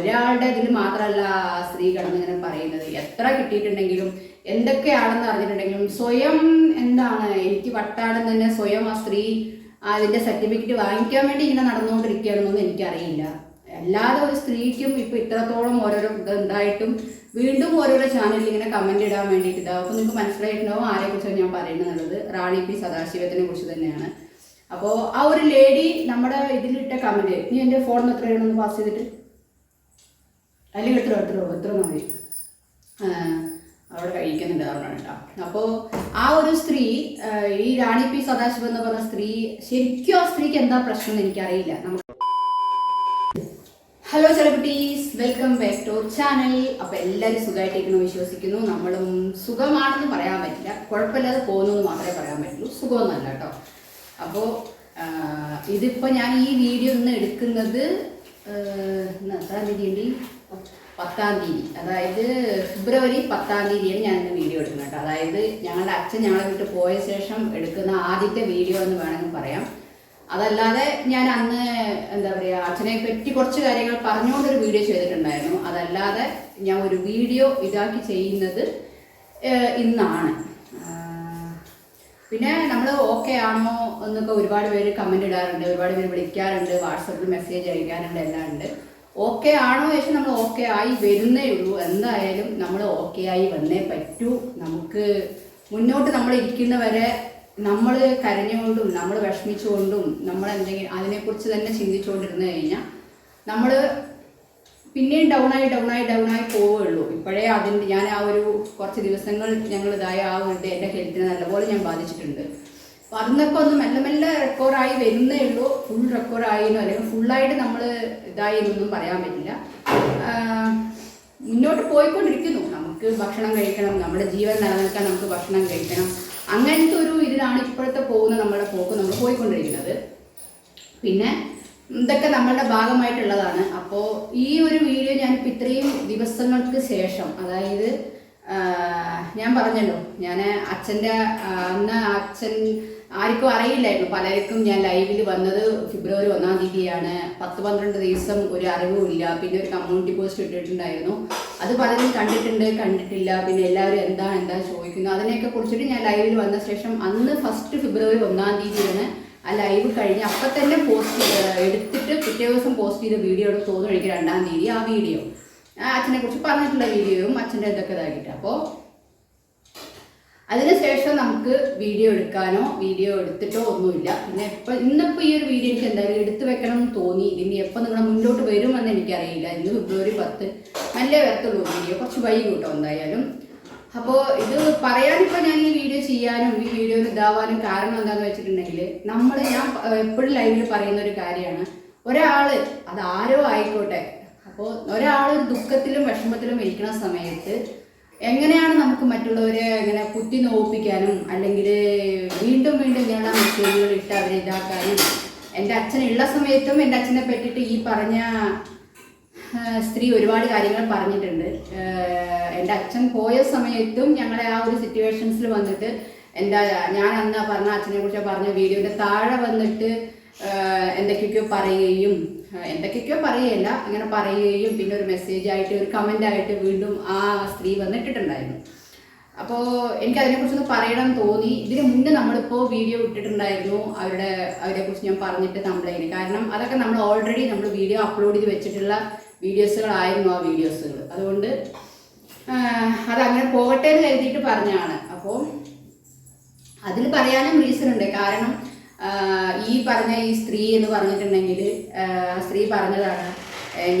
ഒരാളുടെ ഇതിൽ മാത്രമല്ല സ്ത്രീ കടന്നിങ്ങനെ പറയുന്നത്. എത്ര കിട്ടിയിട്ടുണ്ടെങ്കിലും എന്തൊക്കെയാണെന്ന് അറിഞ്ഞിട്ടുണ്ടെങ്കിലും സ്വയം എന്താണ് എനിക്ക് വട്ടാണെന്ന് തന്നെ സ്വയം ആ സ്ത്രീ അതിന്റെ സർട്ടിഫിക്കറ്റ് വാങ്ങിക്കാൻ വേണ്ടി ഇങ്ങനെ നടന്നുകൊണ്ടിരിക്കുകയാണെന്നൊന്നും എനിക്കറിയില്ല. അല്ലാതെ ഒരു സ്ത്രീക്കും ഇപ്പൊ ഇത്രത്തോളം ഓരോരോ ഇത് വീണ്ടും ഓരോരോ ചാനലിൽ ഇങ്ങനെ കമന്റ് ഇടാൻ വേണ്ടിയിട്ട് ഇതാവും നിങ്ങൾക്ക് മനസ്സിലായിട്ടുണ്ടാവും ആരെ കുറിച്ചാണ് ഞാൻ പറയുന്നത്. റാണി പി സദാശിവത്തിനെ കുറിച്ച് തന്നെയാണ്. അപ്പോൾ ആ ഒരു ലേഡി നമ്മുടെ ഇതിലിട്ട കമന്റ് നീ എന്റെ ഫോണിൽ എത്രയാണെന്ന് പാസ് ചെയ്തിട്ട്? അല്ലെങ്കിൽ എത്ര എത്ര എത്ര മതി. അവിടെ കഴിക്കുന്നുണ്ട് അതുകൊണ്ടാണ് കേട്ടോ. അപ്പോൾ ആ ഒരു സ്ത്രീ ഈ റാണി പി സദാശിവം എന്ന് പറഞ്ഞ സ്ത്രീ ശരിക്കും ആ സ്ത്രീക്ക് എന്താ പ്രശ്നം എന്ന് എനിക്കറിയില്ല. നമുക്ക് hello celebrities welcome back to channel അപ്പോൾ എല്ലാവരും സുഖമായിട്ടിരിക്കുന്നു വിശ്വസിക്കുന്നു. നമ്മളും സുഖമാണെന്ന് പറയാൻ പറ്റില്ല. കുഴപ്പമില്ലാതെ പോകുന്നു എന്ന് മാത്രമേ പറയാൻ പറ്റുള്ളൂ. സുഖമൊന്നുമല്ല കേട്ടോ. അപ്പോൾ ഇതിപ്പോൾ ഞാൻ ഈ വീഡിയോ ഒന്ന് എടുക്കുന്നത് എത്ര തീയതി പത്താം തീയതി. അതായത് ഫെബ്രുവരി പത്താം തീയതിയാണ് ഞാൻ ഇന്ന് വീഡിയോ എടുക്കുന്നത് കേട്ടോ. അതായത് ഞങ്ങളുടെ അച്ഛൻ ഞങ്ങളെ വിട്ട് പോയ ശേഷം എടുക്കുന്ന ആദ്യത്തെ വീഡിയോ എന്ന് വേണമെങ്കിൽ പറയാം. അതല്ലാതെ ഞാൻ അന്ന് എന്താ പറയുക അച്ഛനെ പറ്റി കുറച്ച് കാര്യങ്ങൾ പറഞ്ഞുകൊണ്ടൊരു വീഡിയോ ചെയ്തിട്ടുണ്ടായിരുന്നു. അതല്ലാതെ ഞാൻ ഒരു വീഡിയോ ഇതാക്കി ചെയ്യുന്നത് ഇന്നാണ്. പിന്നെ നമ്മൾ ഓക്കെ ആണോ എന്നൊക്കെ ഒരുപാട് പേര് കമന്റ് ഇടാറുണ്ട്. ഒരുപാട് പേര് വിളിക്കാറുണ്ട്. വാട്സപ്പിൽ മെസ്സേജ് അയക്കാറുണ്ട് എല്ലാം ഉണ്ട് ഓക്കെ ആണോ ചോദിച്ചാൽ നമ്മൾ ഓക്കെ ആയി വരുന്നേ ഉള്ളൂ. എന്തായാലും നമ്മൾ ഓക്കെ ആയി വന്നേ പറ്റൂ. നമുക്ക് മുന്നോട്ട് നമ്മൾ ഇരിക്കുന്നവരെ നമ്മൾ കരഞ്ഞുകൊണ്ടും നമ്മൾ വിഷമിച്ചുകൊണ്ടും നമ്മൾ എന്തെങ്കിലും അതിനെക്കുറിച്ച് തന്നെ ചിന്തിച്ചുകൊണ്ടിരുന്നു കഴിഞ്ഞാൽ നമ്മൾ പിന്നെയും ഡൗൺ ആയി ഡൗൺ ആയി ഡൗൺ ആയി പോവുകയുള്ളൂ. ഇപ്പോഴേ അതിന്റെ ഞാൻ ആ ഒരു കുറച്ച് ദിവസങ്ങൾ ഞങ്ങൾ ഇതായ ആ ഒരു എന്റെ ഹെൽത്തിനെ നല്ലപോലെ ഞാൻ ബാധിച്ചിട്ടുണ്ട്. അപ്പോൾ അതിന്നൊക്കെ ഒന്ന് മെല്ലെ മെല്ലെ റെക്കോർഡായി വരുന്നേ ഉള്ളൂ. ഫുൾ റെക്കോർഡായിനോ അല്ലെങ്കിൽ ഫുള്ളായിട്ട് നമ്മൾ ഇതായി എന്നൊന്നും പറയാൻ പറ്റില്ല. മുന്നോട്ട് പോയിക്കൊണ്ടിരിക്കുന്നു. നമുക്ക് ഭക്ഷണം കഴിക്കണം നമ്മുടെ ജീവൻ നിലനിൽക്കാൻ നമുക്ക് ഭക്ഷണം കഴിക്കണം. അങ്ങനത്തെ ഒരു ഇതിലാണ് ഇപ്പോഴത്തെ പോകുന്ന നമ്മുടെ പോക്ക് നമ്മൾ പോയിക്കൊണ്ടിരിക്കുന്നത്. പിന്നെ ഇതൊക്കെ നമ്മളുടെ ഭാഗമായിട്ടുള്ളതാണ്. അപ്പോൾ ഈ ഒരു വീഡിയോ ഞാനിപ്പോൾ ഇത്രയും ദിവസങ്ങൾക്ക് ശേഷം അതായത് ഞാൻ പറഞ്ഞല്ലോ ഞാൻ അച്ഛന്റെ അന്ന് അച്ഛൻ ആർക്കും അറിയില്ലായിരുന്നു. പലർക്കും ഞാൻ ലൈവിൽ വന്നത് ഫെബ്രുവരി ഒന്നാം തീയതിയാണ്. പത്ത് പന്ത്രണ്ട് ദിവസം ഒരു അറിവുമില്ല പിന്നെ ഒരു കമ്മ്യൂണിറ്റി പോസ്റ്റ് ഇട്ടിട്ടുണ്ടായിരുന്നു. അത് പലരും കണ്ടിട്ടുണ്ട് കണ്ടിട്ടില്ല. പിന്നെ എല്ലാവരും എന്താ എന്താ ചോദിക്കുന്നു അതിനെയൊക്കെ കുറിച്ചിട്ട് ഞാൻ ലൈവിൽ വന്ന ശേഷം അന്ന് ഫസ്റ്റ് ഫെബ്രുവരി ഒന്നാം തീയതിയാണ് ആ ലൈവ് കഴിഞ്ഞ് അപ്പം തന്നെ പോസ്റ്റ് എടുത്തിട്ട് പിറ്റേ ദിവസം പോസ്റ്റ് ചെയ്ത വീഡിയോ തോന്നുന്നു എനിക്ക് രണ്ടാം തീയതി ആ വീഡിയോ അച്ഛനെ കുറിച്ച് പറഞ്ഞിട്ടുള്ള വീഡിയോയും അച്ഛന്റെ ഇതൊക്കെ ഇതാക്കിയിട്ട്. അപ്പോൾ അതിനുശേഷം നമുക്ക് വീഡിയോ എടുക്കാനോ വീഡിയോ എടുത്തിട്ടോ ഒന്നുമില്ല. പിന്നെ ഇപ്പം ഇന്നിപ്പോൾ ഈ ഒരു വീഡിയോ എനിക്ക് എന്തായാലും എടുത്തു വെക്കണം എന്ന് തോന്നി. ഇനി എപ്പോൾ നിങ്ങൾ മുന്നോട്ട് വരുമെന്ന് എനിക്കറിയില്ല. ഇന്ന് ഫെബ്രുവരി പത്ത്. നല്ല വരത്തുള്ളൂ വീഡിയോ കുറച്ച് വൈകി കൂട്ടോ എന്തായാലും. അപ്പോൾ ഇത് പറയാനിപ്പോൾ ഞാൻ ഈ വീഡിയോ ചെയ്യാനും ഈ വീഡിയോ ഇതാവാനും കാരണം എന്താണെന്ന് വെച്ചിട്ടുണ്ടെങ്കിൽ നമ്മൾ ഞാൻ എപ്പോഴും ലൈവിൽ പറയുന്ന ഒരു കാര്യമാണ്. ഒരാൾ അത് ആരോ ആയിക്കോട്ടെ. അപ്പോൾ ഒരാൾ ഒരു ദുഃഖത്തിലും വിഷമത്തിലും ഇരിക്കുന്ന സമയത്ത് എങ്ങനെയാണ് നമുക്ക് മറ്റുള്ളവരെ ഇങ്ങനെ കുത്തി നോപ്പിക്കാനും അല്ലെങ്കിൽ വീണ്ടും വീണ്ടും ഇങ്ങനെയുള്ള മെസ്സേജുകൾ ഇട്ട് അവരെ ഇതാക്കാനും എന്റെ അച്ഛനുള്ള സമയത്തും എന്റെ അച്ഛനെ പറ്റിയിട്ട് ഈ പറഞ്ഞ സ്ത്രീ ഒരുപാട് കാര്യങ്ങൾ പറഞ്ഞിട്ടുണ്ട്. എന്റെ അച്ഛൻ പോയ സമയത്തും ഞങ്ങളെ ആ ഒരു സിറ്റുവേഷൻസിൽ വന്നിട്ട് എന്താ ഞാൻ അന്ന് പറഞ്ഞ അച്ഛനെ കുറിച്ച് പറഞ്ഞ വീഡിയോയുടെ താഴെ വന്നിട്ട് എന്തൊക്കെയൊക്കെയോ പറയുകയും എന്തൊക്കെയൊക്കെയോ പറയുകയില്ല. അങ്ങനെ പറയുകയും പിന്നെ ഒരു മെസ്സേജ് ആയിട്ട് ഒരു കമന്റ് ആയിട്ട് വീണ്ടും ആ സ്ത്രീ വന്നിട്ടിട്ടുണ്ടായിരുന്നു. അപ്പോൾ എനിക്ക് അതിനെക്കുറിച്ചൊന്ന് പറയണം തോന്നി. ഇതിന് മുന്നേ നമ്മളിപ്പോൾ വീഡിയോ ഇട്ടിട്ടുണ്ടായിരുന്നു. അവരുടെ അവരെക്കുറിച്ച് ഞാൻ പറഞ്ഞിട്ട് കംപ്ലൈന്റ് കാരണം അതൊക്കെ നമ്മൾ ഓൾറെഡി നമ്മൾ വീഡിയോ അപ്ലോഡ് ചെയ്ത് വെച്ചിട്ടുള്ള വീഡിയോസുകളായിരുന്നു ആ വീഡിയോസുകൾ അതുകൊണ്ട് അത് അതങ്ങനെ പോകട്ടെ എന്ന് കരുതിയിട്ട് പറഞ്ഞതാണ്. അപ്പോൾ അതിൽ പറയാനും റീസൺ ഉണ്ട്. കാരണം ഈ പറഞ്ഞ ഈ സ്ത്രീ എന്ന് പറഞ്ഞിട്ടുണ്ടെങ്കിൽ സ്ത്രീ പറഞ്ഞതാണ്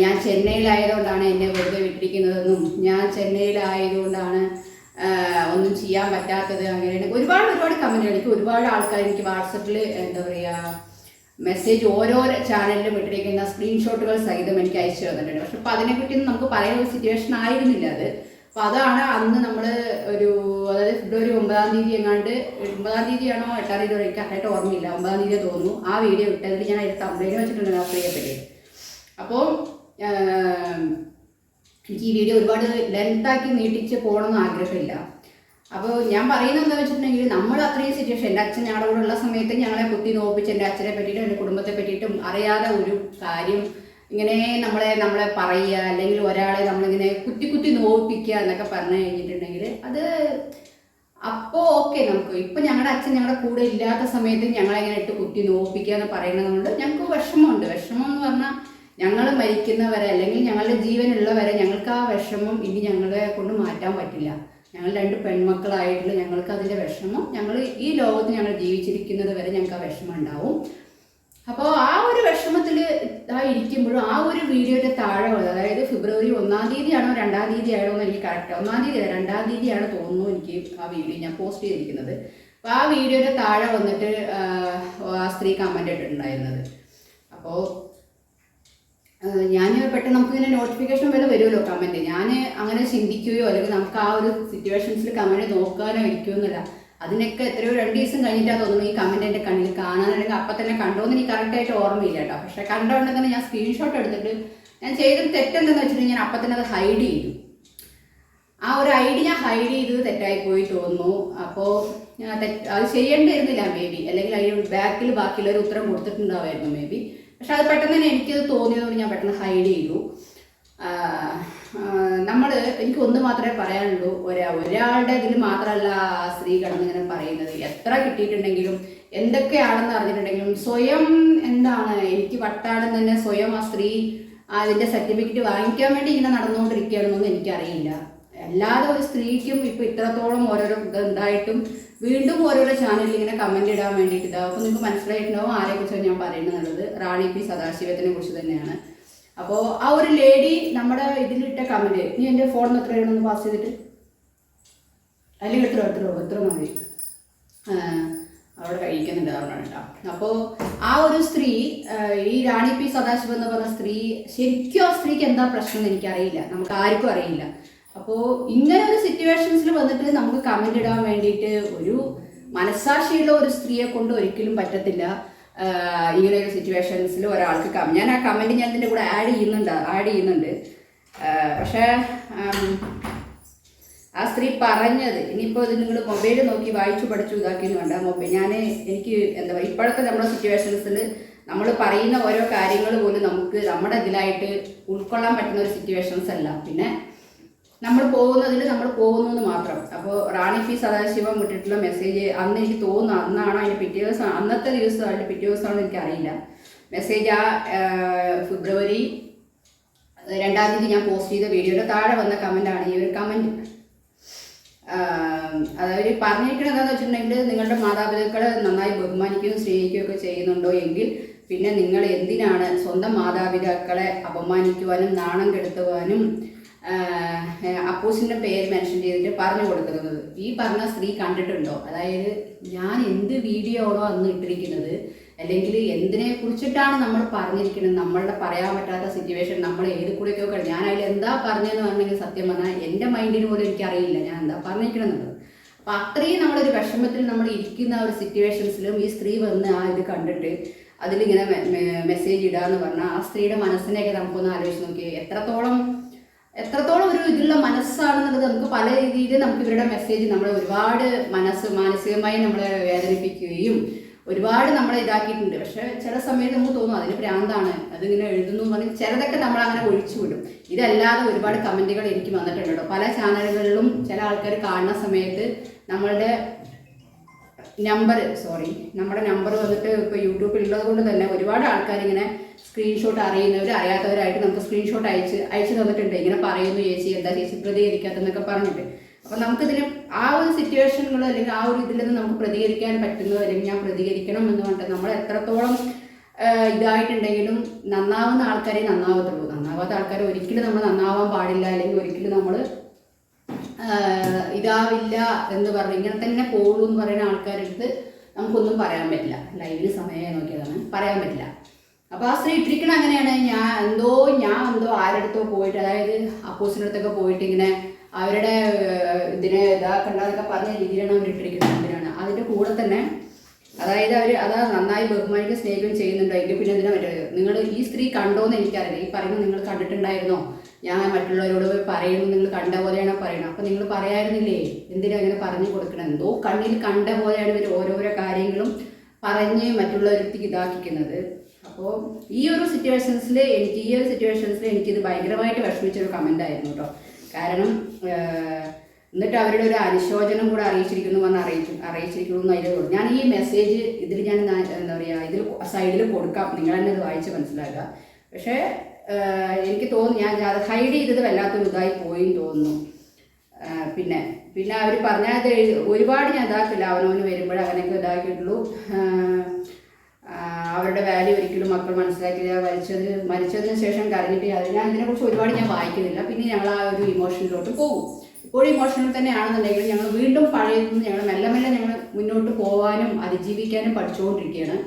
ഞാൻ ചെന്നൈയിലായതുകൊണ്ടാണ് എന്നെ വെറുതെ വിട്ടിരിക്കുന്നതെന്നും ഞാൻ ചെന്നൈയിലായതുകൊണ്ടാണ് ഒന്നും ചെയ്യാൻ പറ്റാത്തത് അങ്ങനെയാണ്. ഒരുപാട് ഒരുപാട് കമന്റുകൾ എനിക്ക് ഒരുപാട് ആൾക്കാർ എനിക്ക് വാട്സപ്പിൽ എന്താ പറയുക മെസ്സേജ് ഓരോ ചാനലിലും ഇട്ടിരിക്കുന്ന സ്ക്രീൻഷോട്ടുകൾ സഹിതം എനിക്ക് അയച്ചു തന്നിട്ടുണ്ട്. പക്ഷെ അപ്പോൾ അതിനെക്കുറിച്ചൊന്നും നമുക്ക് പറയുന്ന ഒരു സിറ്റുവേഷൻ ആയിരുന്നില്ല അത്. അപ്പോൾ അതാണ് അന്ന് നമ്മൾ ഒരു അതായത് ഫെബ്രുവരി ഒമ്പതാം തീയതി എങ്ങാണ്ട് ഒമ്പതാം തീയതിയാണോ എട്ടാം തീയതി എനിക്ക് കറക്റ്റായിട്ട് ഓർമ്മയില്ല. ഒമ്പതാം തീയതി തോന്നുന്നു. ആ വീഡിയോ ഇട്ടതിൽ ഞാൻ അതിൽ കംപ്ലൈന്റ് വെച്ചിട്ടുണ്ട് ആ സ്ത്രീയെപ്പറ്റി അപ്പോൾ എനിക്ക് ഈ വീഡിയോ ഒരുപാട് ലെങ്താക്കി നീട്ടിച്ച് പോകണമെന്ന് ആഗ്രഹമില്ല. അപ്പോൾ ഞാൻ പറയുന്നത് എന്താ വെച്ചിട്ടുണ്ടെങ്കിൽ നമ്മൾ അത്രയും സിറ്റുവേഷൻ എന്റെ അച്ഛൻ ഞങ്ങളുടെ കൂടെ ഉള്ള സമയത്ത് ഞങ്ങളെ കുത്തി നോപ്പിച്ച് എന്റെ അച്ഛനെ പറ്റിയിട്ടും എന്റെ കുടുംബത്തെ പറ്റിയിട്ടും അറിയാതെ ഒരു കാര്യം ഇങ്ങനെ നമ്മളെ നമ്മളെ പറയുക അല്ലെങ്കിൽ ഒരാളെ നമ്മളിങ്ങനെ കുത്തി കുത്തി നോവിപ്പിക്കുക എന്നൊക്കെ പറഞ്ഞു കഴിഞ്ഞിട്ടുണ്ടെങ്കിൽ അത് അപ്പോൾ ഓക്കെ നമുക്ക്. ഇപ്പം ഞങ്ങളുടെ അച്ഛൻ ഞങ്ങളുടെ കൂടെ ഇല്ലാത്ത സമയത്ത് ഞങ്ങളെങ്ങനെ ഇട്ട് കുത്തി നോവിപ്പിക്കുക എന്ന് പറയുന്നത് കൊണ്ട് ഞങ്ങൾക്ക് വിഷമമുണ്ട്. വിഷമം എന്ന് പറഞ്ഞാൽ ഞങ്ങൾ മരിക്കുന്നവരെ അല്ലെങ്കിൽ ഞങ്ങളുടെ ജീവനുള്ളവരെ ഞങ്ങൾക്ക് ആ വിഷമം ഇനി ഞങ്ങളെ കൊണ്ട് മാറ്റാൻ പറ്റില്ല. ഞങ്ങൾ രണ്ട് പെൺമക്കളായിട്ടുള്ള ഞങ്ങൾക്ക് അതിന്റെ വിഷമം ഞങ്ങൾ ഈ ലോകത്ത് ഞങ്ങൾ ജീവിച്ചിരിക്കുന്നത് വരെ ഞങ്ങൾക്ക് ആ വിഷമം ഉണ്ടാവും. അപ്പോൾ ആ ഒരു വിഷമത്തിൽ ഇരിക്കുമ്പോഴും ആ ഒരു വീഡിയോയുടെ താഴെ വന്നത് അതായത് ഫെബ്രുവരി ഒന്നാം തീയതിയാണോ രണ്ടാം തീയതി ആണോ എന്ന് എനിക്ക് കറക്റ്റ് ഒന്നാം തീയതി രണ്ടാം തീയതിയാണ് തോന്നുന്നു എനിക്ക് ആ വീഡിയോ ഞാൻ പോസ്റ്റ് ചെയ്തിരിക്കുന്നത്. അപ്പോൾ ആ വീഡിയോയുടെ താഴെ വന്നിട്ട് ആ, ആ സ്ത്രീ കമന്റ് ഇട്ടിട്ടുണ്ടായിരുന്നത്. അപ്പോൾ ഞാൻ പെട്ടെന്ന് നമുക്കിങ്ങനെ നോട്ടിഫിക്കേഷൻ വരെ വരുമല്ലോ കമന്റ് ഞാൻ അങ്ങനെ ചിന്തിക്കുകയോ അല്ലെങ്കിൽ നമുക്ക് ആ ഒരു സിറ്റുവേഷൻസിൽ കമന്റ് നോക്കാനോ ഇരിക്കുമെന്നില്ല അതിനൊക്കെ എത്രയോ രണ്ട് ദിവസം കഴിഞ്ഞിട്ടാ തോന്നുന്നു ഈ കമന്റ് എന്റെ കണ്ണിൽ കാണാനുണ്ടെങ്കിൽ അപ്പം തന്നെ കണ്ടോന്ന് എനിക്ക് കറക്റ്റായിട്ട് ഓർമ്മയില്ല കേട്ടോ പക്ഷേ കണ്ടോണ്ടെങ്കിൽ ഞാൻ സ്ക്രീൻഷോട്ട് എടുത്തിട്ട് ഞാൻ ചെയ്തത് തെറ്റെന്തെന്ന് വെച്ചിട്ടുണ്ടെങ്കിൽ ഞാൻ അപ്പം തന്നെ അത് ഹൈഡ് ചെയ്തു. ആ ഒരു ഐഡി ഞാൻ ഹൈഡ് ചെയ്തത് തെറ്റായി പോയി തോന്നുന്നു. അപ്പോൾ അത് ചെയ്യേണ്ടിയിരുന്നില്ല മേ ബി അല്ലെങ്കിൽ അതിന് ബാക്കിൽ ബാക്കിയുള്ളവർ ഉത്തരം കൊടുത്തിട്ടുണ്ടാവായിരുന്നു മേ ബി പക്ഷെ അത് പെട്ടെന്ന് തന്നെ എനിക്കത് തോന്നിയതുകൊണ്ട് ഞാൻ പെട്ടെന്ന് ഹൈഡ് ചെയ്തു. നമ്മൾ എനിക്ക് ഒന്ന് മാത്രമേ പറയാനുള്ളൂ. ഒരാ ഒരാളുടെ ഇതിൽ മാത്രമല്ല സ്ത്രീ കടന്നിങ്ങനെ പറയുന്നത്. എത്ര കിട്ടിയിട്ടുണ്ടെങ്കിലും എന്തൊക്കെയാണെന്ന് അറിഞ്ഞിട്ടുണ്ടെങ്കിലും സ്വയം എന്താണ് എനിക്ക് വട്ടാണെന്ന് തന്നെ സ്വയം ആ സ്ത്രീ അതിന്റെ സർട്ടിഫിക്കറ്റ് വാങ്ങിക്കാൻ വേണ്ടി ഇങ്ങനെ നടന്നുകൊണ്ടിരിക്കുകയാണെന്നൊന്നും എനിക്കറിയില്ല. അല്ലാതെ ഒരു സ്ത്രീക്കും ഇപ്പൊ ഇത്രത്തോളം ഓരോരോ ഇത് ഉണ്ടായിട്ടും വീണ്ടും ഓരോരോ ചാനലിൽ ഇങ്ങനെ കമന്റ് ഇടാൻ വേണ്ടിയിട്ട് ഇതാവും അപ്പൊ നിങ്ങൾക്ക് മനസ്സിലായിട്ടുണ്ടാവും ആരെക്കുറിച്ചാണ് ഞാൻ പറയുന്നത് റാണി പി സദാശിവത്തിനെ കുറിച്ച് തന്നെയാണ്. അപ്പോൾ ആ ഒരു ലേഡി നമ്മുടെ ഇതിലിട്ട കമന്റ് നീ എന്റെ ഫോണിൽ എത്ര വേണമെന്ന് പാസ് ചെയ്തിട്ട്? അല്ലെങ്കിൽ എത്ര എത്ര എത്ര മതി? അവിടെ കഴിക്കുന്നുണ്ട് അതുകൊണ്ടാണ് കേട്ടോ. ആ ഒരു സ്ത്രീ ഈ റാണി പി സദാശിവ എന്ന് പറഞ്ഞ സ്ത്രീ ശരിക്കും ആ സ്ത്രീക്ക് എന്താ പ്രശ്നം എന്ന് എനിക്കറിയില്ല. നമുക്ക് ആർക്കും അറിയില്ല. അപ്പോ ഇങ്ങനെ ഒരു സിറ്റുവേഷൻസിൽ വന്നിട്ട് നമുക്ക് കമന്റ് ഇടാൻ വേണ്ടിയിട്ട് ഒരു മനസ്സാക്ഷിയുള്ള ഒരു സ്ത്രീയെ കൊണ്ട് ഒരിക്കലും പറ്റത്തില്ല. ഇങ്ങനെ ഒരു സിറ്റുവേഷൻസിൽ ഒരാൾക്ക് കം ഞാൻ ആ കമന്റ് ഞാൻ ഇതിന്റെ കൂടെ ആഡ് ചെയ്യുന്നുണ്ട് ആഡ് ചെയ്യുന്നുണ്ട്. പക്ഷേ ആ സ്ത്രീ പറഞ്ഞത് ഇനിയിപ്പോൾ ഇത് നിങ്ങൾ മൊബൈൽ നോക്കി വായിച്ചു പഠിച്ചു ഇതാക്കിയെന്ന് വേണ്ട മൊബൈൽ ഞാൻ എനിക്ക് എന്താ പറയുക ഇപ്പോഴത്തെ നമ്മുടെ സിറ്റുവേഷൻസിൽ നമ്മൾ പറയുന്ന ഓരോ കാര്യങ്ങൾ പോലും നമുക്ക് നമ്മുടെ ഇതിലായിട്ട് ഉൾക്കൊള്ളാൻ പറ്റുന്ന ഒരു സിറ്റുവേഷൻസ് അല്ല. പിന്നെ നമ്മൾ പോകുന്നതിൽ നമ്മൾ പോകുന്നു എന്ന് മാത്രം. അപ്പോൾ റാണി പി സദാശിവം വിട്ടിട്ടുള്ള മെസ്സേജ് അന്ന് എനിക്ക് തോന്നുന്നു അന്നാണോ അതിന്റെ പിറ്റേ ദിവസം അന്നത്തെ ദിവസം അതിന്റെ പിറ്റേ ദിവസമാണോ എനിക്കറിയില്ല. മെസ്സേജ് ആ ഫെബ്രുവരി രണ്ടാം തീയതി ഞാൻ പോസ്റ്റ് ചെയ്ത വീഡിയോയുടെ താഴെ വന്ന കമന്റാണ് ഈ ഒരു കമന്റ് അതായത് പറഞ്ഞിരിക്കുന്നത് എന്താണെന്ന് വെച്ചിട്ടുണ്ടെങ്കിൽ നിങ്ങളുടെ മാതാപിതാക്കളെ നന്നായി ബഹുമാനിക്കുകയും സ്നേഹിക്കുകയും ഒക്കെ ചെയ്യുന്നുണ്ടോ എങ്കിൽ പിന്നെ നിങ്ങൾ എന്തിനാണ് സ്വന്തം മാതാപിതാക്കളെ അപമാനിക്കുവാനും നാണം കെടുത്തുവാനും അപ്പൂസിന്റെ പേര് മെൻഷൻ ചെയ്തിട്ട് പറഞ്ഞു കൊടുക്കുന്നത്. ഈ പറഞ്ഞ സ്ത്രീ കണ്ടിട്ടുണ്ടോ? അതായത് ഞാൻ എന്ത് വീഡിയോ ആണോ അന്ന് ഇട്ടിരിക്കുന്നത്? അല്ലെങ്കിൽ എന്തിനെ കുറിച്ചിട്ടാണ് നമ്മൾ പറഞ്ഞിരിക്കുന്നത്? നമ്മളുടെ പറയാൻ പറ്റാത്ത സിറ്റുവേഷൻ നമ്മൾ ഏത് കൂടെയൊക്കെ ഞാൻ അതിൽ എന്താ പറഞ്ഞതെന്ന് പറഞ്ഞെങ്കിൽ സത്യം പറഞ്ഞാൽ എന്റെ മൈൻഡിന് പോലും എനിക്കറിയില്ല ഞാൻ എന്താ പറഞ്ഞിരിക്കണമെന്നുള്ളത് അപ്പം അത്രയും നമ്മളൊരു വിഷമത്തിൽ നമ്മൾ ഇരിക്കുന്ന ഒരു സിറ്റുവേഷൻസിലും ഈ സ്ത്രീ വന്ന് ആ ഇത് കണ്ടിട്ട് അതിലിങ്ങനെ മെസ്സേജ് ഇടുക എന്ന് പറഞ്ഞാൽ ആ സ്ത്രീയുടെ മനസ്സിനെയൊക്കെ നമുക്കൊന്ന് ആലോചിച്ച് നോക്കിയേ എത്രത്തോളം എത്രത്തോളം ഒരു ഇതിലുള്ള മനസ്സാണെന്നുള്ളത് നമുക്ക് പല രീതിയിൽ നമുക്ക് ഇവരുടെ മെസ്സേജ് നമ്മളെ ഒരുപാട് മനസ്സ് മാനസികമായി നമ്മളെ വേദനിപ്പിക്കുകയും ഒരുപാട് നമ്മളെ ഇതാക്കിയിട്ടുണ്ട്. പക്ഷെ ചില സമയത്ത് നമുക്ക് തോന്നും അതിന് പ്രാന്താണ്. അതിങ്ങനെ എഴുതുന്നു എന്ന് പറഞ്ഞ് ചിലതൊക്കെ നമ്മൾ അങ്ങനെ ഒഴിച്ചു വിടും ഇതല്ലാതെ ഒരുപാട് കമന്റുകൾ എനിക്ക് വന്നിട്ടുണ്ട് പല ചാനലുകളിലും ചില ആൾക്കാർ കാണുന്ന സമയത്ത് നമ്മളുടെ നമ്പർ സോറി നമ്മുടെ നമ്പർ വന്നിട്ട് ഇപ്പോൾ യൂട്യൂബിൽ ഉള്ളത് കൊണ്ട് തന്നെ ഒരുപാട് ആൾക്കാർ ഇങ്ങനെ സ്ക്രീൻഷോട്ട് അറിയുന്നവർ അറിയാത്തവരായിട്ട് നമുക്ക് സ്ക്രീൻഷോട്ട് അയച്ച് അയച്ചു തന്നിട്ടുണ്ട്. ഇങ്ങനെ പറയുന്നു ചേച്ചി എന്താ ചേച്ചി പ്രതികരിക്കാത്തെന്നൊക്കെ പറഞ്ഞിട്ട്. അപ്പം നമുക്കിതിന് ആ ഒരു സിറ്റുവേഷനുകൾ അല്ലെങ്കിൽ ആ ഒരു ഇതിൽ നിന്ന് നമുക്ക് പ്രതികരിക്കാൻ പറ്റുന്നത് അല്ലെങ്കിൽ ഞാൻ പ്രതികരിക്കണം എന്ന് പറഞ്ഞിട്ട് നമ്മൾ എത്രത്തോളം ഇതായിട്ടുണ്ടെങ്കിലും നന്നാവുന്ന ആൾക്കാരെ നന്നാവത്തുള്ളൂ. നന്നാവാത്ത ആൾക്കാരെ ഒരിക്കലും നമ്മൾ നന്നാവാൻ പാടില്ല അല്ലെങ്കിൽ ഒരിക്കലും നമ്മൾ ഇതാവില്ല എന്ന് പറഞ്ഞ് ഇങ്ങനെ തന്നെ പോകുള്ളൂ എന്ന് പറയുന്ന ആൾക്കാരെടുത്ത് നമുക്കൊന്നും പറയാൻ പറ്റില്ല. ലൈവിൽ സമയം നോക്കിയതാണ്. പറയാൻ പറ്റില്ല. അപ്പോൾ ആ സ്ത്രീ ഇട്ടിരിക്കണ അങ്ങനെയാണ്. ഞാൻ എന്തോ ഞാൻ എന്തോ ആരടുത്തോ പോയിട്ട് അതായത് അപ്പോസിന്റെ അടുത്തൊക്കെ പോയിട്ട് ഇങ്ങനെ അവരുടെ ഇതിനെ ഇതാക്കണ്ടെന്നൊക്കെ പറഞ്ഞ രീതിയിലാണ് അവർ ഇട്ടിരിക്കുന്നത് അങ്ങനെയാണ് അതിന്റെ കൂടെ തന്നെ അതായത് അവർ അതാ നന്നായി ബഹുമാനിക്കും സ്നേഹിക്കുകയും ചെയ്യുന്നുണ്ടോ. എങ്കിൽ പിന്നെ എന്തിനാ പറ്റുന്നത് നിങ്ങൾ ഈ സ്ത്രീ കണ്ടോന്ന് എനിക്കറിയില്ല. ഈ പറയുന്നത് നിങ്ങൾ കണ്ടിട്ടുണ്ടായിരുന്നോ? ഞാൻ മറ്റുള്ളവരോട് പോയി പറയുന്നു നിങ്ങൾ കണ്ട പോലെയാണ് പറയണം അപ്പം നിങ്ങൾ പറയായിരുന്നില്ലേ എന്തിനാ അങ്ങനെ പറഞ്ഞു കൊടുക്കണം? എന്തോ കണ്ണിൽ കണ്ട പോലെയാണ് ഇവർ ഓരോരോ കാര്യങ്ങളും പറഞ്ഞ് മറ്റുള്ളവർക്ക് ഇതാക്കിക്കുന്നത്. അപ്പോൾ ഈ ഒരു സിറ്റുവേഷൻസിൽ എനിക്ക് ഈ ഒരു സിറ്റുവേഷൻസിൽ എനിക്കിത് ഭയങ്കരമായിട്ട് വിഷമിച്ചൊരു കമന്റ് ആയിരുന്നു കേട്ടോ കാരണം എന്നിട്ട് അവരുടെ ഒരു അനുശോചനം കൂടെ അറിയിച്ചിരിക്കുന്നു എന്ന് അറിയിച്ചു അറിയിച്ചിരിക്കുന്നു എന്ന് അതിൽ ഞാൻ ഈ മെസ്സേജ് ഇതിൽ ഞാൻ എന്താ പറയുക ഇതിൽ സൈഡിൽ കൊടുക്കാം. നിങ്ങൾ തന്നെ ഇത് വായിച്ച് മനസ്സിലാക്കുക. പക്ഷേ എനിക്ക് തോന്നുന്നു ഞാൻ അത് ഹൈഡ് ചെയ്തത് വല്ലാത്തൊരു ഇതായി പോയി തോന്നുന്നു. പിന്നെ പിന്നെ അവർ പറഞ്ഞാൽ ഒരുപാട് ഞാൻ ഇതാക്കില്ല. അവനവന് വരുമ്പോഴേ അങ്ങനെയൊക്കെ ഇതാക്കിയിട്ടുള്ളൂ. അവരുടെ വാല്യൂ ഒരിക്കലും മക്കൾ മനസ്സിലാക്കില്ല. മരിച്ചത് മരിച്ചതിന് ശേഷം കരഞ്ഞിട്ട് അത് ഞാൻ ഇതിനെക്കുറിച്ച് ഒരുപാട് ഞാൻ വായിക്കുന്നില്ല. പിന്നെ ഞങ്ങൾ ആ ഒരു ഇമോഷനിലോട്ട് പോകും. ഇപ്പോഴും ഇമോഷണൽ തന്നെയാണെന്നുണ്ടെങ്കിൽ ഞങ്ങൾ വീണ്ടും പഴയതെന്ന് ഞങ്ങൾ മെല്ലെ മെല്ലെ ഞങ്ങൾ മുന്നോട്ട് പോകാനും അതിജീവിക്കാനും പഠിച്ചുകൊണ്ടിരിക്കുകയാണ്.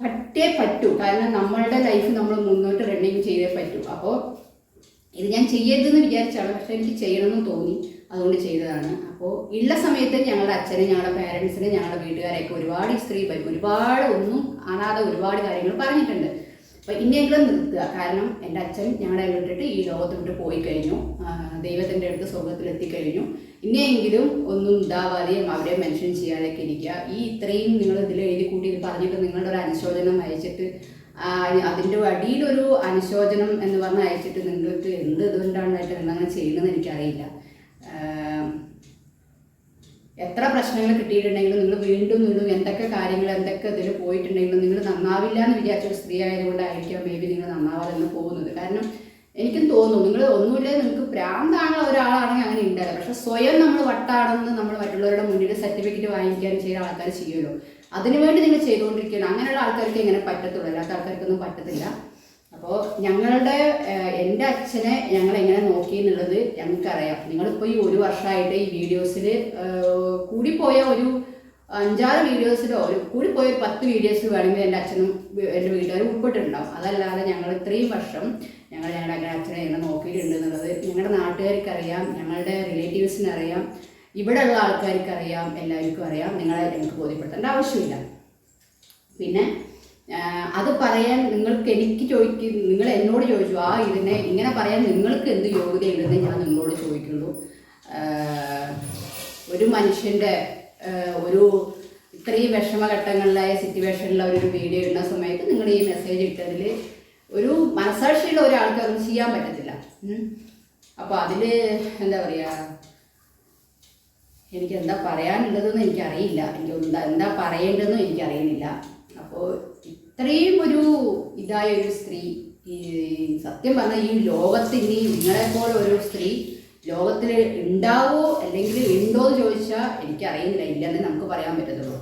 പറ്റേ പറ്റൂ. കാരണം നമ്മളുടെ ലൈഫ് നമ്മൾ മുന്നോട്ട് റണ്ണിങ് ചെയ്തേ പറ്റൂ. അപ്പോൾ ഇത് ഞാൻ ചെയ്യരുതെന്ന് വിചാരിച്ചാണ്. പക്ഷെ എനിക്ക് ചെയ്യണമെന്ന് തോന്നി. അതുകൊണ്ട് ചെയ്തതാണ്. അപ്പോൾ ഉള്ള സമയത്ത് ഞങ്ങളുടെ അച്ഛനെ ഞങ്ങളുടെ പേരൻസിനെ ഞങ്ങളുടെ വീട്ടുകാരെയൊക്കെ ഒരുപാട് സ്ത്രീ പറ്റും ഒരുപാട് ഒന്നും കാണാതെ ഒരുപാട് കാര്യങ്ങൾ പറഞ്ഞിട്ടുണ്ട്. അപ്പോൾ ഇനിയെങ്കിലും നിർത്തുക. കാരണം എന്റെ അച്ഛൻ ഞങ്ങളെ വിട്ടിട്ട് ഈ ലോകത്ത് വിട്ട് പോയി കഴിഞ്ഞു ദൈവത്തിന്റെ അടുത്ത് സ്വർഗത്തിലെത്തിക്കഴിഞ്ഞു ഇനിയെങ്കിലും ഒന്നും ഇതാവാതെയും അവരെ മെൻഷൻ ചെയ്യാതെയൊക്കെ ഇരിക്കുക. ഈ ഇത്രയും നിങ്ങൾ ഇതിൽ എഴുതി കൂട്ടി പറഞ്ഞിട്ട് നിങ്ങളുടെ ഒരു അനുശോചനം അയച്ചിട്ട് അതിന്റെ അടിയിലൊരു അനുശോചനം എന്ന് പറഞ്ഞ് അയച്ചിട്ട് നിങ്ങൾക്ക് എന്ത് ഇതുകൊണ്ടാണ് എന്താണ് ചെയ്യുന്നതെന്ന് എനിക്കറിയില്ല. എത്ര പ്രശ്നങ്ങൾ കിട്ടിയിട്ടുണ്ടെങ്കിലും നിങ്ങൾ വീണ്ടും വീണ്ടും എന്തൊക്കെ കാര്യങ്ങൾ എന്തൊക്കെ ഇതിൽ പോയിട്ടുണ്ടെങ്കിലും നിങ്ങൾ നന്നാവില്ല എന്ന് വിചാരിച്ച ഒരു സ്ത്രീ ആയതുകൊണ്ടായിരിക്കാം മേ ബി നിങ്ങൾ നന്നാവാതെന്ന് പോകുന്നത്. കാരണം എനിക്കും തോന്നുന്നു നിങ്ങൾ ഒന്നുമില്ല നിങ്ങൾക്ക് പ്രാന്താണ് ഒരാളാണെങ്കിൽ അങ്ങനെ ഉണ്ടാവില്ല പക്ഷെ സ്വയം നമ്മൾ വട്ടാണെന്ന് നമ്മൾ മറ്റുള്ളവരുടെ മുന്നിൽ സർട്ടിഫിക്കറ്റ് വാങ്ങിക്കാനും ചെയ്യുന്ന ആൾക്കാർ ചെയ്യുമല്ലോ. അതിനുവേണ്ടി നിങ്ങൾ ചെയ്തുകൊണ്ടിരിക്കുകയാണ്. അങ്ങനെയുള്ള ആൾക്കാർക്ക് ഇങ്ങനെ പറ്റത്തുള്ളൂ. അല്ലാത്ത ആൾക്കാർക്കൊന്നും പറ്റത്തില്ല. അപ്പോൾ ഞങ്ങളുടെ എന്റെ അച്ഛനെ ഞങ്ങൾ എങ്ങനെ നോക്കി എന്നുള്ളത് ഞങ്ങൾക്കറിയാം. നിങ്ങളിപ്പോൾ ഈ ഒരു വർഷമായിട്ട് ഈ വീഡിയോസിൽ കൂടിപ്പോയ ഒരു അഞ്ചാറ് വീഡിയോസിലോ ഒരു കൂടിപ്പോയ ഒരു പത്ത് വീഡിയോസ് വേണമെങ്കിൽ എന്റെ അച്ഛനും എന്റെ വീട്ടുകാരും ഉൾപ്പെട്ടിട്ടുണ്ടാവും. അതല്ലാതെ ഞങ്ങൾ ഇത്രയും വർഷം ഞങ്ങൾ ഞങ്ങളുടെ അച്ഛനെ എങ്ങനെ നോക്കിയിട്ടുണ്ട് എന്നുള്ളത് ഞങ്ങളുടെ നാട്ടുകാർക്ക് അറിയാം ഞങ്ങളുടെ റിലേറ്റീവ്സിനറിയാം ആൾക്കാർക്ക് അറിയാം എല്ലാവർക്കും അറിയാം. നിങ്ങളെ ഞങ്ങൾക്ക് ബോധ്യപ്പെടുത്തേണ്ട ആവശ്യമില്ല. പിന്നെ അത് പറയാൻ നിങ്ങൾക്ക് എനിക്ക് ചോദിക്കും നിങ്ങൾ എന്നോട് ചോദിച്ചു ആ ഇതിനെ ഇങ്ങനെ പറയാൻ നിങ്ങൾക്ക് എന്ത് യോഗ്യതയുണ്ടെന്ന് ഞാൻ നിങ്ങളോട് ചോദിക്കുള്ളൂ. ഒരു മനുഷ്യന്റെ ഒരു ഇത്രയും വിഷമഘട്ടങ്ങളിലായ സിറ്റുവേഷനിൽ ഒരു വീഡിയോ ഇടുന്ന സമയത്ത് നിങ്ങൾ ഈ മെസ്സേജ് ഇട്ടതിൽ ഒരു മനസാക്ഷിയുള്ള ഒരാൾക്ക് അത് ചെയ്യാൻ പറ്റത്തില്ല. അപ്പോൾ അതിൽ എന്താ പറയുക എനിക്ക് എന്താ പറയാനുള്ളതെന്ന് എനിക്കറിയില്ല. എനിക്ക് എന്താ എന്താ പറയേണ്ടതെന്നും എനിക്കറിയുന്നില്ല. ഇത്രയും ഒരു ഇതായ ഒരു സ്ത്രീ സത്യം പറഞ്ഞാൽ ഈ ലോകത്തിൽ ഇനി നിങ്ങളെപ്പോലെ ഒരു സ്ത്രീ ലോകത്തിൽ ഉണ്ടാവോ അല്ലെങ്കിൽ ഉണ്ടോ എന്ന് ചോദിച്ചാൽ എനിക്കറിയുന്നില്ല ഇല്ലെന്ന് നമുക്ക് പറയാൻ പറ്റത്തുള്ളൂ.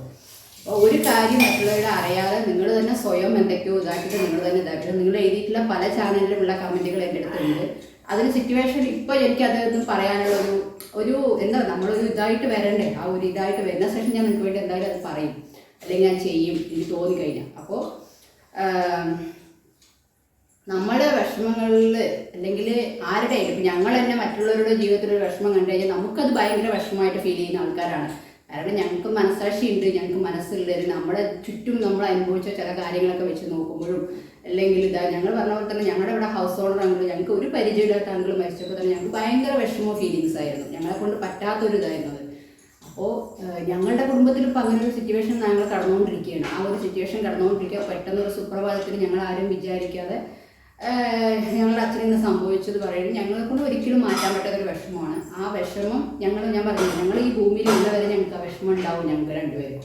അപ്പോൾ ഒരു കാര്യം മറ്റുള്ളവരുടെ അറിയാതെ നിങ്ങൾ തന്നെ സ്വയം എന്തൊക്കെയോ ഇതാക്കിയിട്ട് നിങ്ങൾ തന്നെ ഇതാക്കിയിട്ട് നിങ്ങൾ എഴുതിയിട്ടുള്ള പല ചാനലിലുമുള്ള കമന്റുകൾ എന്റെ അടുത്തുണ്ട്. അതിന് സിറ്റുവേഷൻ ഇപ്പോൾ എനിക്ക് അതൊന്നും പറയാനുള്ള ഒരു ഒരു എന്താ നമ്മളൊരു ഇതായിട്ട് വരണ്ടേ? ആ ഒരു ഇതായിട്ട് വരുന്ന സെഷൻ ഞാൻ നിങ്ങൾക്ക് വേണ്ടി എന്തായാലും അത് പറയും. അല്ലെങ്കിൽ ഞാൻ ചെയ്യും എനിക്ക് തോന്നിക്കഴിഞ്ഞാൽ അപ്പോൾ നമ്മുടെ വിഷമങ്ങളിൽ അല്ലെങ്കിൽ ആരുടെ ഇപ്പം ഞങ്ങൾ തന്നെ മറ്റുള്ളവരുടെ ജീവിതത്തിൽ ഒരു വിഷമം കണ്ടു കഴിഞ്ഞാൽ നമുക്കത് ഭയങ്കര വിഷമമായിട്ട് ഫീൽ ചെയ്യുന്ന ആൾക്കാരാണ്. കാരണം ഞങ്ങൾക്ക് മനസ്സാക്ഷി ഉണ്ട് ഞങ്ങൾക്ക് മനസ്സുണ്ട് നമ്മുടെ ചുറ്റും നമ്മൾ അനുഭവിച്ച ചില കാര്യങ്ങളൊക്കെ വെച്ച് നോക്കുമ്പോഴും അല്ലെങ്കിൽ ഇതാ ഞങ്ങൾ പറഞ്ഞ പോലെ തന്നെ ഞങ്ങളുടെ ഇവിടെ ഹൗസ് ഓണർ ആണെങ്കിൽ ഞങ്ങൾക്ക് ഒരു പരിചയമില്ലാത്ത ആണെങ്കിലും മരിച്ചപ്പോൾ തന്നെ ഞങ്ങൾക്ക് ഭയങ്കര വിഷമോ ഫീലിങ്സ് ആയിരുന്നു. ഞങ്ങളെ കൊണ്ട് പറ്റാത്തൊരു ഇതായിരുന്നു അപ്പോൾ ഞങ്ങളുടെ കുടുംബത്തിൽ ഇപ്പോൾ അങ്ങനെ ഒരു സിറ്റുവേഷൻ ഞങ്ങൾ കടന്നുകൊണ്ടിരിക്കുകയാണ്. ആ ഒരു സിറ്റുവേഷൻ കടന്നുകൊണ്ടിരിക്കുക. പെട്ടെന്ന് ഒരു സുപ്രഭാതത്തിൽ ഞങ്ങൾ ആരും വിചാരിക്കാതെ ഞങ്ങളുടെ അച്ഛൻ ഇന്ന് സംഭവിച്ചത് പറയുന്നത് ഞങ്ങളെ കൊണ്ട് ഒരിക്കലും മാറ്റാൻ പറ്റാത്ത ഒരു വിഷമമാണ്. ആ വിഷമം ഞങ്ങൾ ഞാൻ പറഞ്ഞു ഞങ്ങൾ ഈ ഭൂമിയിൽ ഉള്ളവരെ ഞങ്ങൾക്ക് ആ വിഷമം ഉണ്ടാവും ഞങ്ങൾക്ക് രണ്ടുപേരും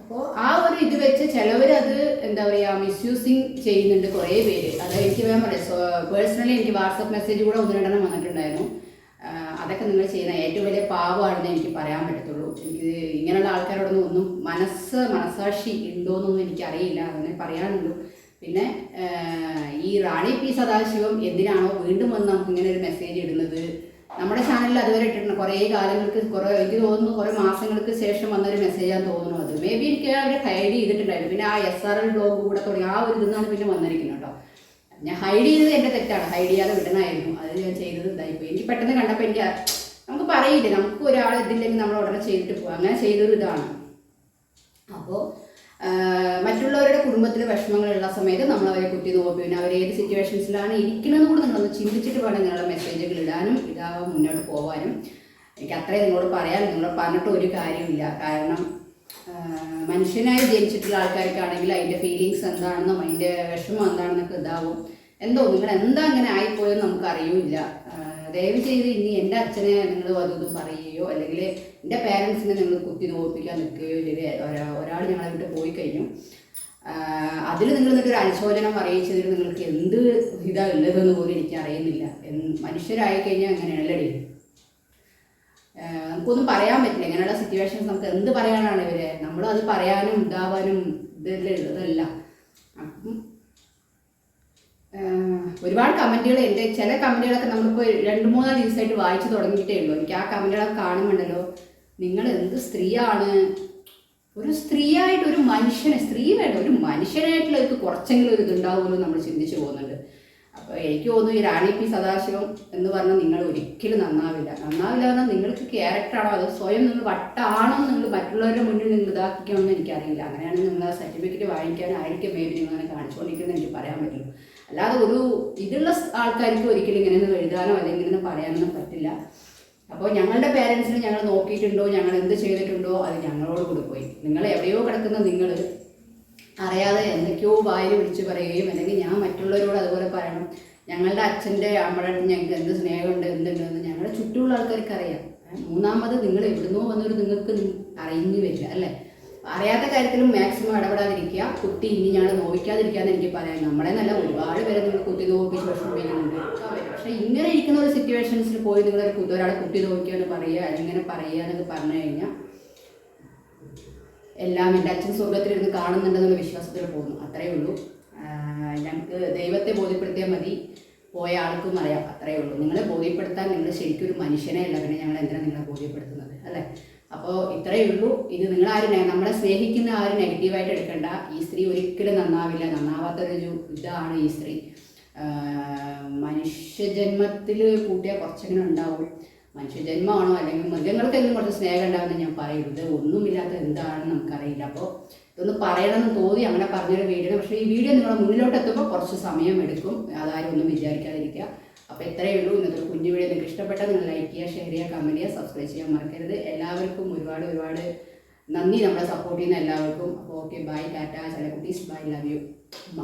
അപ്പോൾ ആ ഒരു ഇത് വെച്ച് ചിലവരത് എന്താ പറയുക മിസ്യൂസിങ് ചെയ്യുന്നുണ്ട് കുറേ പേര്. അത് എനിക്ക് വേണം പറയാം. പേഴ്സണലി എനിക്ക് വാട്സപ്പ് മെസ്സേജ് കൂടെ ഒന്ന് രണ്ടെണ്ണം വന്നിട്ടുണ്ടായിരുന്നു. അതൊക്കെ നിങ്ങൾ ചെയ്യുന്ന ഏറ്റവും വലിയ പാവമാണെന്ന് എനിക്ക് പറയാൻ പറ്റത്തുള്ളൂ. എനിക്ക് ഇങ്ങനെയുള്ള ആൾക്കാരോടൊന്നും ഒന്നും മനസ്സ് മനസാക്ഷി ഉണ്ടോയെന്നൊന്നും എനിക്കറിയില്ല. അങ്ങനെ പറയാനുള്ളൂ. പിന്നെ ഈ റാണി പി സദാശിവം എന്തിനാണോ വീണ്ടും വന്ന് നമുക്ക് ഇങ്ങനെ ഒരു മെസ്സേജ് ഇടുന്നത്? നമ്മുടെ ചാനലിൽ അതുവരെ ഇട്ടിട്ടുണ്ട്. കുറേ കാലങ്ങൾക്ക് കുറേ എനിക്ക് തോന്നുന്നു കുറേ മാസങ്ങൾക്ക് ശേഷം വന്നൊരു മെസ്സേജാന്ന് തോന്നുന്നു അത്. മേ ബി എനിക്ക് അവർ ഹൈഡ് ചെയ്തിട്ടുണ്ടായിരുന്നു. പിന്നെ ആ എസ് ആർ എൽ ബ്ലോഗ് കൂടെ തുടങ്ങി ആ ഒരു ഇതെന്നാണ് പിന്നെ വന്നിരിക്കുന്നത് കേട്ടോ. ഞാൻ ഹൈഡ് ചെയ്തത് എന്റെ തെറ്റാണ്. ഹൈഡ് ചെയ്യാതെ വിടണമായിരുന്നു. അത് ഞാൻ പെട്ടെന്ന് കണ്ടപ്പോൾ എനിക്ക് നമുക്ക് പറയില്ലേ നമുക്ക് ഒരാൾ ഇതില്ലെങ്കിൽ നമ്മൾ ഉടനെ ചെയ്തിട്ട് പോകാം അങ്ങനെ ചെയ്തൊരു ഇതാണ്. അപ്പോൾ മറ്റുള്ളവരുടെ കുടുംബത്തിൽ വിഷമങ്ങളുള്ള സമയത്ത് നമ്മൾ അവരെ കുത്തി നോക്കും. അവർ ഏത് സിറ്റുവേഷൻസിലാണ് ഇരിക്കുന്നത് കൂടെ നിങ്ങളൊന്ന് ചിന്തിച്ചിട്ട് വേണം നിങ്ങളുടെ മെസ്സേജുകൾ ഇടാനും ഇതാവാൻ മുന്നോട്ട് പോകാനും എനിക്ക് അത്രയും നിങ്ങളോട് പറയാൻ നിങ്ങളോട് പറഞ്ഞിട്ട് ഒരു കാര്യമില്ല കാരണം മനുഷ്യനായി ജനിച്ചിട്ടുള്ള ആൾക്കാർക്കാണെങ്കിൽ അതിന്റെ ഫീലിങ്സ് എന്താണെന്നും അതിന്റെ വിഷമം എന്താണെന്നൊക്കെ ഇതാവും. എന്തോ നിങ്ങൾ എന്താ അങ്ങനെ ആയിപ്പോയെന്ന് നമുക്ക് അറിയില്ല. ദയവ് ചെയ്ത് ഇനി എന്റെ അച്ഛനെ നിങ്ങൾ അതൊന്നും പറയുകയോ അല്ലെങ്കിൽ എന്റെ പേരൻസിനെ നിങ്ങൾ കുത്തി നോപ്പിക്കാൻ നിൽക്കുകയോ ഇല്ലെങ്കിൽ ഒരാ- ഒരാൾ ഞങ്ങളെ വിട്ട് പോയി കഴിഞ്ഞു. അതിൽ നിങ്ങൾ എന്നിട്ട് ഒരു അനുശോചനം അറിയിച്ചതിൽ നിങ്ങൾക്ക് എന്ത് ഇതാ ഉള്ളതെന്ന് പോലും എനിക്ക് അറിയുന്നില്ല. മനുഷ്യരായി കഴിഞ്ഞാൽ അങ്ങനെയല്ലടി നമുക്കൊന്നും പറയാൻ പറ്റില്ല. ഇങ്ങനെയുള്ള സിറ്റുവേഷൻസ് നമുക്ക് എന്ത് പറയാനാണ് ഇവരെ? നമ്മളത് പറയാനും ഇതാവാനും ഇതല്ല ഇതല്ല അപ്പം ഒരുപാട് കമന്റുകൾ എന്റെ ചില കമന്റുകളൊക്കെ നമ്മളിപ്പോൾ രണ്ട് മൂന്നാൽ ദിവസമായിട്ട് വായിച്ചു തുടങ്ങിയിട്ടേ ഉള്ളൂ. എനിക്ക് ആ കമന്റുകളൊക്കെ കാണുന്നുണ്ടല്ലോ. നിങ്ങൾ എന്ത് സ്ത്രീയാണ്? ഒരു സ്ത്രീയായിട്ട് ഒരു മനുഷ്യനെ സ്ത്രീ വേണ്ട ഒരു മനുഷ്യനായിട്ടുള്ള ഒരു കുറച്ചെങ്കിലും ഒരു ഇതുണ്ടാവുമല്ലോ നമ്മൾ ചിന്തിച്ചു പോകുന്നുണ്ട്. അപ്പോൾ എനിക്ക് തോന്നുന്നു ഈ റാണി പി സദാശിവം എന്ന് പറഞ്ഞാൽ നിങ്ങൾ ഒരിക്കലും നന്നാവില്ല. നന്നാവില്ല പറഞ്ഞാൽ നിങ്ങൾക്ക് ക്യാരക്ടറാണോ അതോ സ്വയം നിങ്ങൾ വട്ടാണോ നിങ്ങൾ മറ്റുള്ളവരുടെ മുന്നിൽ നിങ്ങൾ ഇതാക്കിക്കണമെന്ന് എനിക്കറിയില്ല. അങ്ങനെയാണ് നിങ്ങൾ ആ സർട്ടിഫിക്കറ്റ് വാങ്ങിക്കാനായിരിക്കും മേബി നിങ്ങൾ അങ്ങനെ കാണിച്ചുകൊണ്ടിരിക്കുന്നത് എനിക്ക് പറയാൻ പറ്റുള്ളൂ. അല്ലാതെ ഒരു ഇതുള്ള ആൾക്കാർക്ക് ഒരിക്കലും ഇങ്ങനെയൊന്നും എഴുതാനോ അല്ലെങ്കിൽ ഇങ്ങനെ പറയാനൊന്നും പറ്റില്ല. അപ്പോൾ ഞങ്ങളുടെ പേരൻസിന് ഞങ്ങൾ നോക്കിയിട്ടുണ്ടോ? ഞങ്ങൾ എന്ത് ചെയ്തിട്ടുണ്ടോ? അത് ഞങ്ങളോട് കൂടി പോയി. നിങ്ങൾ എവിടെയോ കിടക്കുന്ന നിങ്ങൾ അറിയാതെ എന്തൊക്കെയോ വായിൽ വിളിച്ച് പറയുകയും അല്ലെങ്കിൽ ഞാൻ മറ്റുള്ളവരോട് അതുപോലെ പറയണം. ഞങ്ങളുടെ അച്ഛന്റെ അമ്മയുടെ ഞങ്ങൾക്ക് എന്ത് സ്നേഹമുണ്ട് എന്തുണ്ടെന്ന് ഞങ്ങളുടെ ചുറ്റുമുള്ള ആൾക്കാർക്ക് അറിയാം മൂന്നാമത് നിങ്ങൾ എവിടുന്നോ വന്നൊരു നിങ്ങൾക്ക് അറിഞ്ഞു വരില്ല അല്ലേ? അറിയാത്ത കാര്യത്തിലും മാക്സിമം ഇടപെടാതിരിക്കുക. കുട്ടി ഇനി ഞങ്ങൾ നോവിക്കാതിരിക്കാന്ന് എനിക്ക് പറയാം. നമ്മളെ നല്ല ഒരുപാട് പേരെ നിങ്ങൾ കുത്തി നോക്കിച്ച് വിഷമിക്കുന്നുണ്ട് പക്ഷേ ഇങ്ങനെ ഇരിക്കുന്ന ഒരു സിറ്റുവേഷൻസിൽ പോയി നിങ്ങൾ ഒരു കുത്തി ഒരാളെ കുട്ടി നോക്കിയാന്ന് പറയുക ഇങ്ങനെ പറയുക എന്നൊക്കെ പറഞ്ഞു കഴിഞ്ഞാൽ എല്ലാം എന്റെ അച്ഛൻ സ്വർഗത്തിലിരുന്ന് കാണുന്നുണ്ടെന്നുള്ള വിശ്വാസത്തിൽ പോകുന്നു. അത്രയേ ഉള്ളൂ. ഞങ്ങൾക്ക് ദൈവത്തെ ബോധ്യപ്പെടുത്തിയാൽ മതി. പോയ ആൾക്കും അറിയാം. അത്രയേ ഉള്ളൂ. നിങ്ങളെ ബോധ്യപ്പെടുത്താൻ നിങ്ങൾ ശരിക്കും ഒരു മനുഷ്യനെ അല്ല. പിന്നെ ഞങ്ങൾ എന്തിനാണ് നിങ്ങളെ ബോധ്യപ്പെടുത്തുന്നത്? അല്ലേ? അപ്പോൾ ഇത്രയേ ഉള്ളൂ. ഇത് നിങ്ങൾ ആരും നമ്മളെ സ്നേഹിക്കുന്ന ആരും നെഗറ്റീവായിട്ട് എടുക്കണ്ട. ഈ സ്ത്രീ ഒരിക്കലും നന്നാവില്ല. നന്നാവാത്തൊരു ഇതാണ് ഈ സ്ത്രീ. മനുഷ്യജന്മത്തിൽ കൂട്ടിയ കുറച്ചെങ്കിലും ഉണ്ടാവും. മനുഷ്യജന്മമാണോ അല്ലെങ്കിൽ മൃഗങ്ങൾക്കെങ്കിലും കുറച്ച് സ്നേഹം ഉണ്ടാവുമെന്ന് ഞാൻ പറയുന്നത് ഒന്നുമില്ലാത്ത എന്താണെന്ന് നമുക്കറിയില്ല. അപ്പോൾ ഇതൊന്ന് പറയണമെന്ന് തോന്നി അങ്ങനെ പറഞ്ഞൊരു വീഡിയോ പക്ഷേ ഈ വീഡിയോ നിങ്ങളുടെ മുന്നിലോട്ട് എത്തുമ്പോൾ കുറച്ച് സമയം എടുക്കും. അതാരും ഒന്നും വിചാരിക്കാതിരിക്കുക. അപ്പോൾ ഇത്രയേ ഉള്ളൂ. ഇന്നത്തെ കുഞ്ഞു വീഡിയോ നിങ്ങൾക്ക് ഇഷ്ടപ്പെട്ടാൽ നിങ്ങൾ ലൈക്ക് ചെയ്യുക ഷെയർ ചെയ്യുക കമന്റ് ചെയ്യുക സബ്സ്ക്രൈബ് ചെയ്യാൻ മറക്കരുത്. എല്ലാവർക്കും ഒരുപാട് ഒരുപാട് നന്ദി. നമ്മളെ സപ്പോർട്ട് ചെയ്യുന്ന എല്ലാവർക്കും. അപ്പോൾ ഓക്കെ ബൈ ടാറ്റ. ചില കുട്ടീസ് ബൈ ലവ് യു അമ്മ